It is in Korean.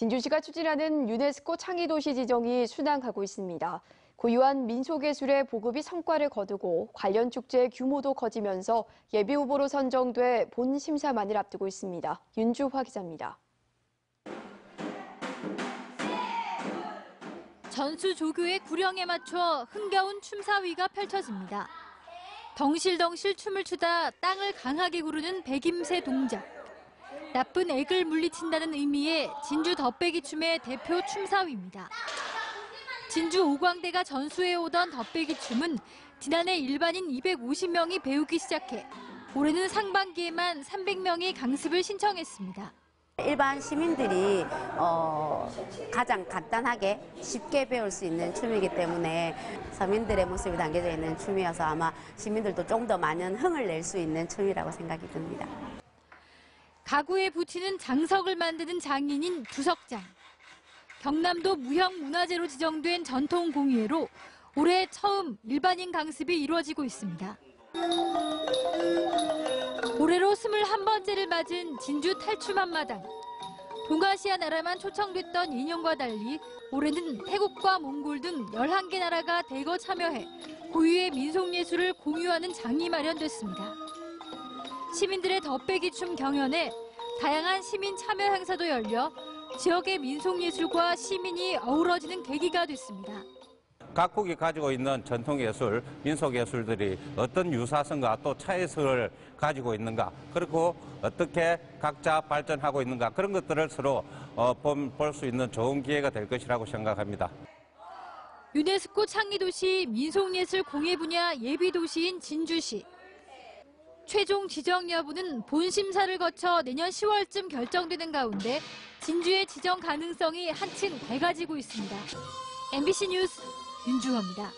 진주시가 추진하는 유네스코 창의도시 지정이 순항하고 있습니다. 고유한 민속예술의 보급이 성과를 거두고 관련 축제의 규모도 커지면서 예비 후보로 선정돼 본 심사만을 앞두고 있습니다. 윤주화 기자입니다. 전수 조교의 구령에 맞춰 흥겨운 춤사위가 펼쳐집니다. 덩실덩실 춤을 추다 땅을 강하게 구르는 백임새 동작. 나쁜 액을 물리친다는 의미의 진주 덧배기 춤의 대표 춤사위입니다. 진주 오광대가 전수해 오던 덧배기 춤은 지난해 일반인 250명이 배우기 시작해 올해는 상반기에만 300명이 강습을 신청했습니다. 일반 시민들이 어, 가장 간단하게 쉽게 배울 수 있는 춤이기 때문에 서민들의 모습이 담겨져 있는 춤이어서 아마 시민들도 좀 더 많은 흥을 낼 수 있는 춤이라고 생각이 듭니다. 가구에 붙이는 장석을 만드는 장인인 주석장. 경남도 무형문화재로 지정된 전통 공예로 올해 처음 일반인 강습이 이루어지고 있습니다. 올해로 21번째를 맞은 진주 탈춤 한마당. 동아시아 나라만 초청됐던 2년과 달리 올해는 태국과 몽골 등 11개 나라가 대거 참여해 고유의 민속예술을 공유하는 장이 마련됐습니다. 시민들의 덧배기 춤 경연에 다양한 시민 참여 행사도 열려 지역의 민속예술과 시민이 어우러지는 계기가 됐습니다. 각국이 가지고 있는 전통예술, 민속예술들이 어떤 유사성과 또 차이성을 가지고 있는가, 그리고 어떻게 각자 발전하고 있는가, 그런 것들을 서로 어, 볼수 있는 좋은 기회가 될 것이라고 생각합니다. 유네스코 창의도시 민속예술 공예 분야 예비도시인 진주시. 최종 지정 여부는 본심사를 거쳐 내년 10월쯤 결정되는 가운데 진주의 지정 가능성이 한층 밝아지고 있습니다. MBC 뉴스 윤주호입니다.